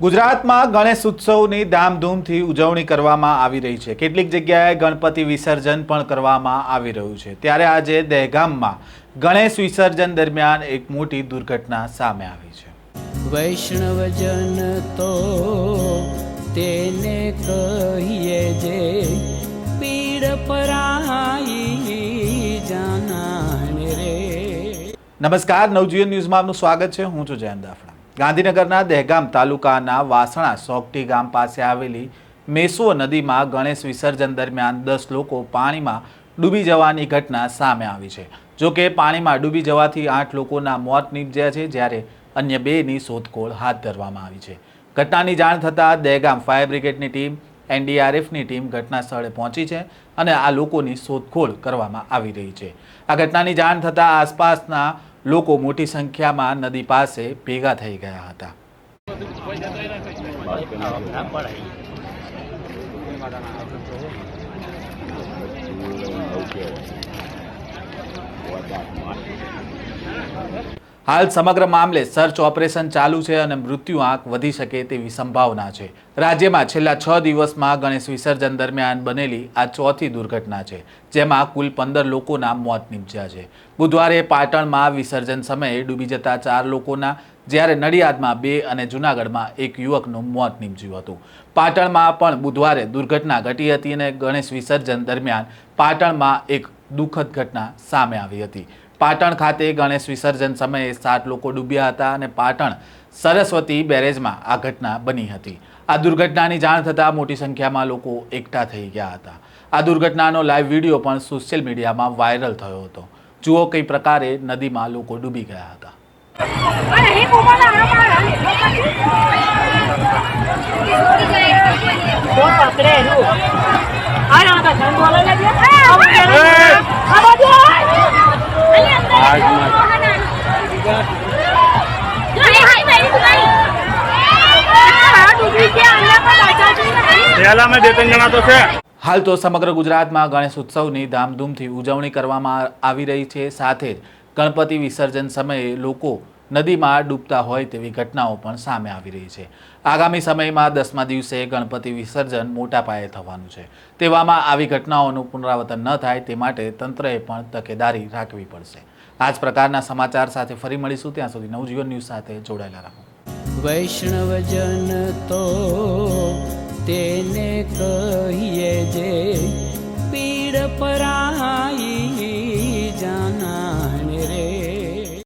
ગુજરાતમાં ગણેશ ઉત્સવની ધામધૂમથી ઉજવણી કરવામાં આવી રહી છે. કેટલીક જગ્યાએ ગણપતિ વિસર્જન પણ કરવામાં આવી રહ્યું છે. ત્યારે આજે દહેગામમાં ગણેશ વિસર્જન દરમિયાન એક મોટી દુર્ઘટના સામે આવી છે. વૈષ્ણવજન તો તેને કહીએ જે પીડ પરાઈ જાનાને રે. નમસ્કાર નવજીવન ન્યૂઝમાં આપનું સ્વાગત છે. હું છું જયંત દાફડા. ગાંધીનગરના દહેગામ તાલુકાના વાસણા સોગટી ગામ પાસે આવેલી મેસો નદીમાં ગણેશ વિસર્જન દરમિયાન દસ લોકો પાણીમાં ડૂબી જવાની ઘટના સામે આવી છે. જો કે પાણીમાં ડૂબી જવાથી આઠ લોકોના મોત નીપજ્યા છે, જ્યારે અન્ય બેની શોધખોળ હાથ ધરવામાં આવી છે. ઘટનાની જાણ થતાં દહેગામ ફાયર બ્રિગેડની ટીમ, એનડીઆરએફની ટીમ ઘટના સ્થળે પહોંચી છે અને આ લોકોની શોધખોળ કરવામાં આવી રહી છે. આ ઘટનાની જાણ થતાં આસપાસના લોકો મોટી સંખ્યામાં નદી પાસે ભેગા થઈ ગયા હતા. હાલ સમગ્ર મામલે સર્ચ ઓપરેશન ચાલુ છે અને મૃત્યુ આંક વધી શકે તેવી સંભાવના છે. રાજ્યમાં છેલ્લા છ દિવસમાં ગણેશ વિસર્જન દરમિયાન બનેલી આ ચોથી દુર્ઘટના છે, જેમાં કુલ પંદર લોકોના મોત નીપજ્યા છે. બુધવારે પાટણમાં વિસર્જન સમયે ડૂબી જતા ચાર લોકોના, જ્યારે નડિયાદમાં બે અને જૂનાગઢમાં એક યુવકનું મોત નીપજ્યું હતું. પાટણમાં પણ બુધવારે દુર્ઘટના ઘટી હતી અને ગણેશ વિસર્જન દરમિયાન પાટણમાં એક દુઃખદ ઘટના સામે આવી હતી. પાટણ ખાતે ગણેશ વિસર્જન સમયે સાત લોકો ડૂબ્યા હતા અને પાટણ સરસ્વતી બેરેજમાં આ ઘટના બની હતી. આ દુર્ઘટનાની જાણ થતાં મોટી સંખ્યામાં લોકો એકઠા થઈ ગયા હતા. આ દુર્ઘટનાનો લાઈવ વીડિયો પણ સોશિયલ મીડિયામાં વાયરલ થયો હતો. જુઓ કઈ પ્રકારે નદીમાં લોકો ડૂબી ગયા હતા. પકડે હાલ તો સમગ્ર ગુજરાતમાં ગણેશ ઉત્સવની ધામધૂમથી ઉજવણી કરવામાં આવી રહી છે. સાથે જ ગણપતિ વિસર્જન સમયે લોકો નદીમાં ડૂબતા હોય તેવી ઘટનાઓ પણ સામે આવી રહી છે. આગામી સમયમાં દસમા દિવસે ગણપતિ વિસર્જન મોટા પાયે થવાનું છે. તેવામાં આવી ઘટનાઓનું પુનરાવર્તન ન થાય તે માટે તંત્રએ પણ તકેદારી રાખવી પડશે. આ જ પ્રકારના સમાચાર સાથે ફરી મળીશું. ત્યાં સુધી નવજીવન ન્યૂઝ સાથે જોડાયેલા રહો. વૈષ્ણવજન તો તેને કહીએ જે પીડ પરાઈ